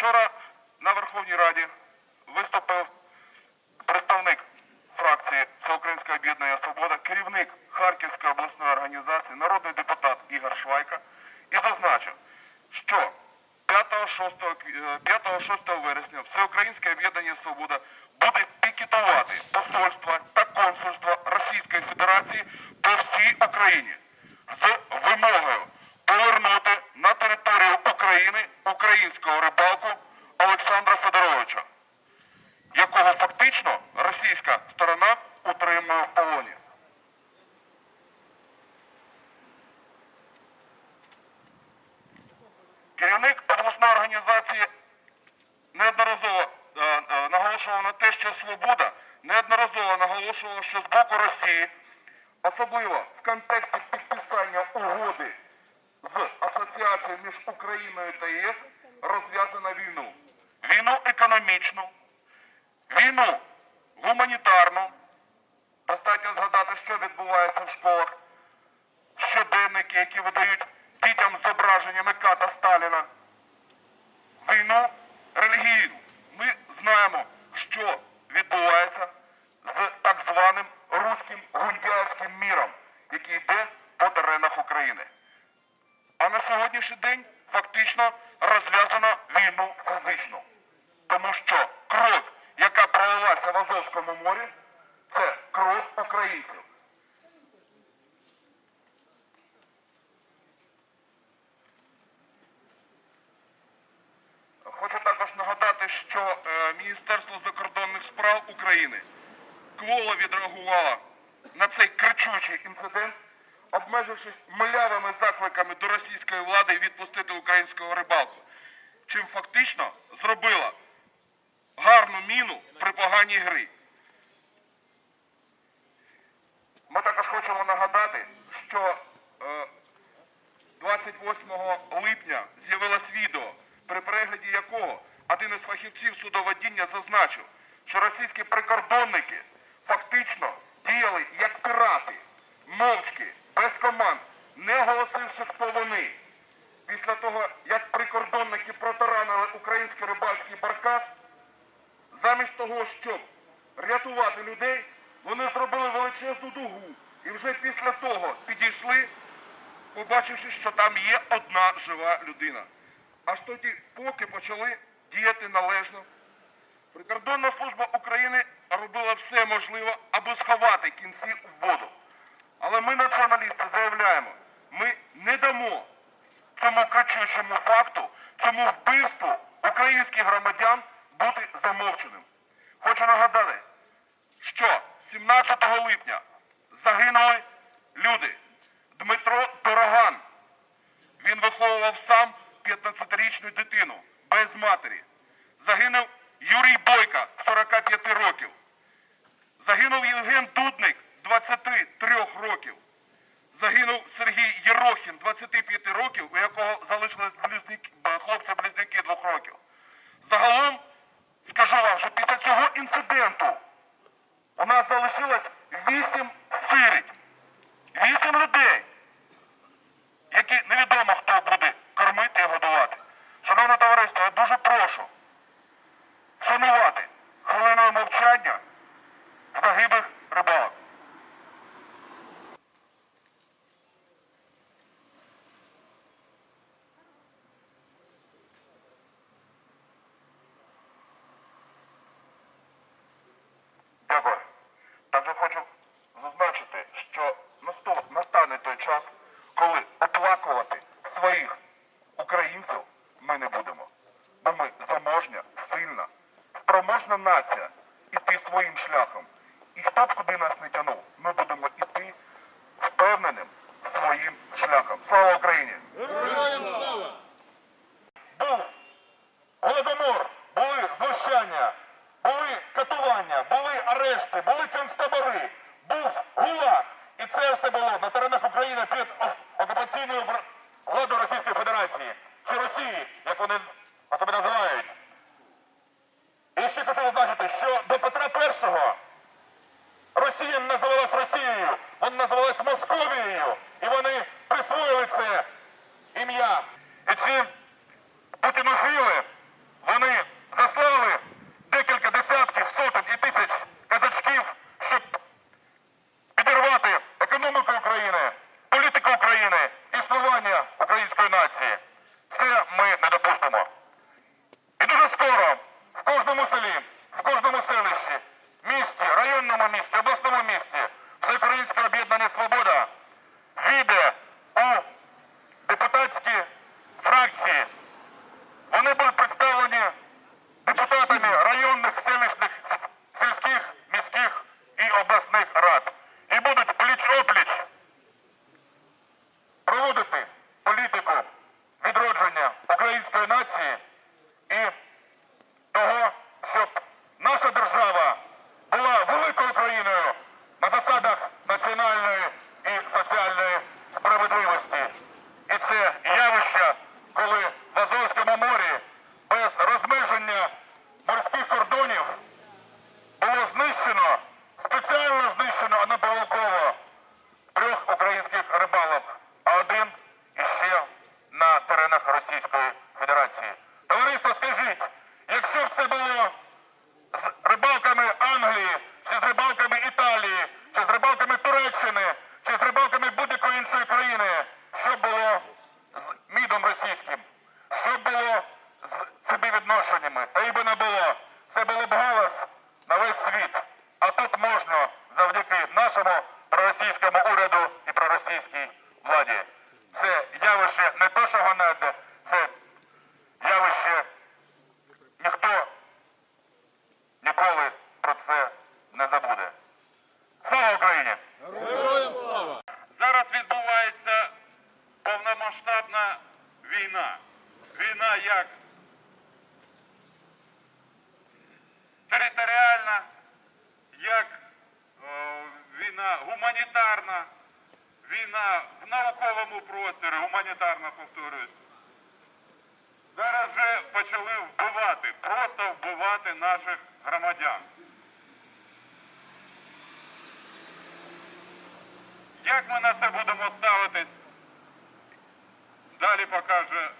Вчера на Верховной Раде. Керівник Харківської обласної організації, народний депутат Ігор Швайка і зазначив, що 5-6 е, 5-6 вересня Всеукраїнське об'єднання Свобода буде пікетувати посольства та консульства Російської Федерації по всій Україні з вимогою повернути на територію України українського рибалку Олександра Федоровича, якого фактично російська сторона утримує в полоні. Керівник обласної організації неодноразово е, е, наголошував на те, що свобода наголошувала, що з боку Росії, особливо в контексті підписання угоди з асоціацією між Україною та ЄС, розв'язана війну. Війну економічну, війну гуманітарну. Достатньо згадати, що відбувається в школах. Щоденники, які видають дітям зображеннями ката Сталіна війну релігійну. Ми знаємо, що відбувається з так званим руським гундяївським міром, який йде по теренах України. А на сьогоднішній день фактично розв'язано війну фізичну. Тому що кров, яка пролилася в Азовському морі, це кров українців. Хочу також нагадати, що е, Міністерство закордонних справ України кволо відреагувало на цей кричущий інцидент, обмежившись милявими закликами до російської влади відпустити українського рибалку, чим фактично зробила гарну міну при поганій грі. Ми також хочемо нагадати, що е, 28 липня з'явилось відео, при перегляді якого один із фахівців судоводіння зазначив, що російські прикордонники фактично діяли як пірати, мовчки, без команд, не оголосивши, хто вони. Після того, як прикордонники протаранили український рибальський баркас, замість того, щоб рятувати людей, вони зробили величезну дугу. І вже після того підійшли побачивши, що там є одна жива людина. Аж тоді, поки почали діяти належно, прикордонна служба України робила все можливе, аби сховати кінці в воду. Але ми, націоналісти, заявляємо, ми не дамо цьому кричущому факту, цьому вбивству українських громадян бути замовченим. Хочу нагадати, що 17 липня загинули люди. Дмитро Дороган. Він виховував сам 15-річну дитину без матері. Загинув Юрій Бойка, 45 років. Загинув Євген Дудник, 23 років. Загинув Сергій Єрохін, 25 років, у якого залишились е, хлопці-близнюки двох років. Загалом, скажу вам, що після цього інциденту у нас залишилось 8 сиріт. Вісім людей, які невідомо хто буде кормити і годувати. Шановне товариство, я дуже прошу час, коли оплакувати своїх українців ми не будемо. Бо ми заможня, сильна, спроможна нація іти своїм шляхом. І хто б куди нас не тянув, ми будемо іти впевненим своїм шляхом. Слава Україні! був голодомор, були знущання, були катування, були арешти, були концтабори, був ГУЛАГ. І це все було на теренах України під окупаційною владою Російської Федерації чи Росії, як вони себе називають. І ще хочу зазначити, що до Петра І Росія не називалась Росією, вона називалась Московією. І вони присвоїли це ім'я. І ці путінофіли, вони заслали української нації. Це ми не допустимо. І дуже скоро в кожному селі, в кожному селищі, місті, районному місті, обласному місті, Всеукраїнське об'єднання Свобода війде у депутатські фракції. Вони будуть представлені цими відношеннями, гуманітарна, війна в науковому просторі, гуманітарна повторюсь. Зараз вже почали вбивати, просто вбивати наших громадян. Як ми на це будемо ставитись? Далі покаже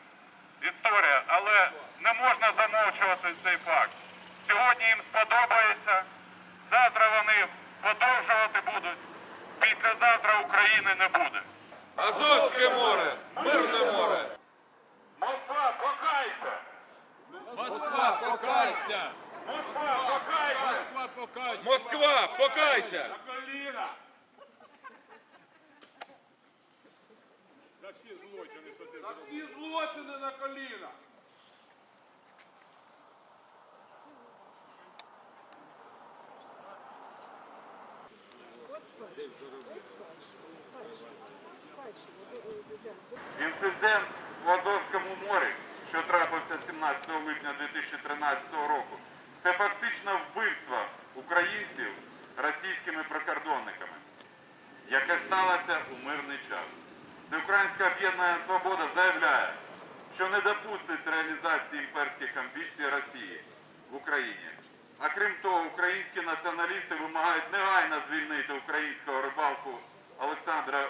історія, але не можна замовчувати цей факт. Сьогодні їм сподобається, завтра вони продовжувати будуть, післязавтра України не буде. Азовське море, мирне море. 2013 року, це фактично вбивство українців російськими прикордонниками, яке сталося у мирний час. Всеукраїнське об'єднання Свобода заявляє, що не допустить реалізації імперських амбіцій Росії в Україні. А крім того, українські націоналісти вимагають негайно звільнити українського рибалку Олександра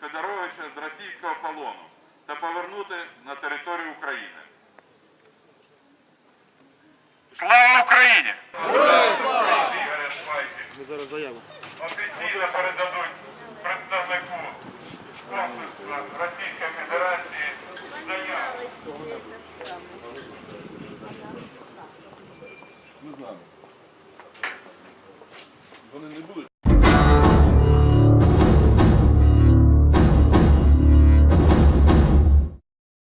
Федоровича з російського полону та повернути на територію України. Слава Україні! Ми зараз заяву. Офіційно передадуть представнику консульства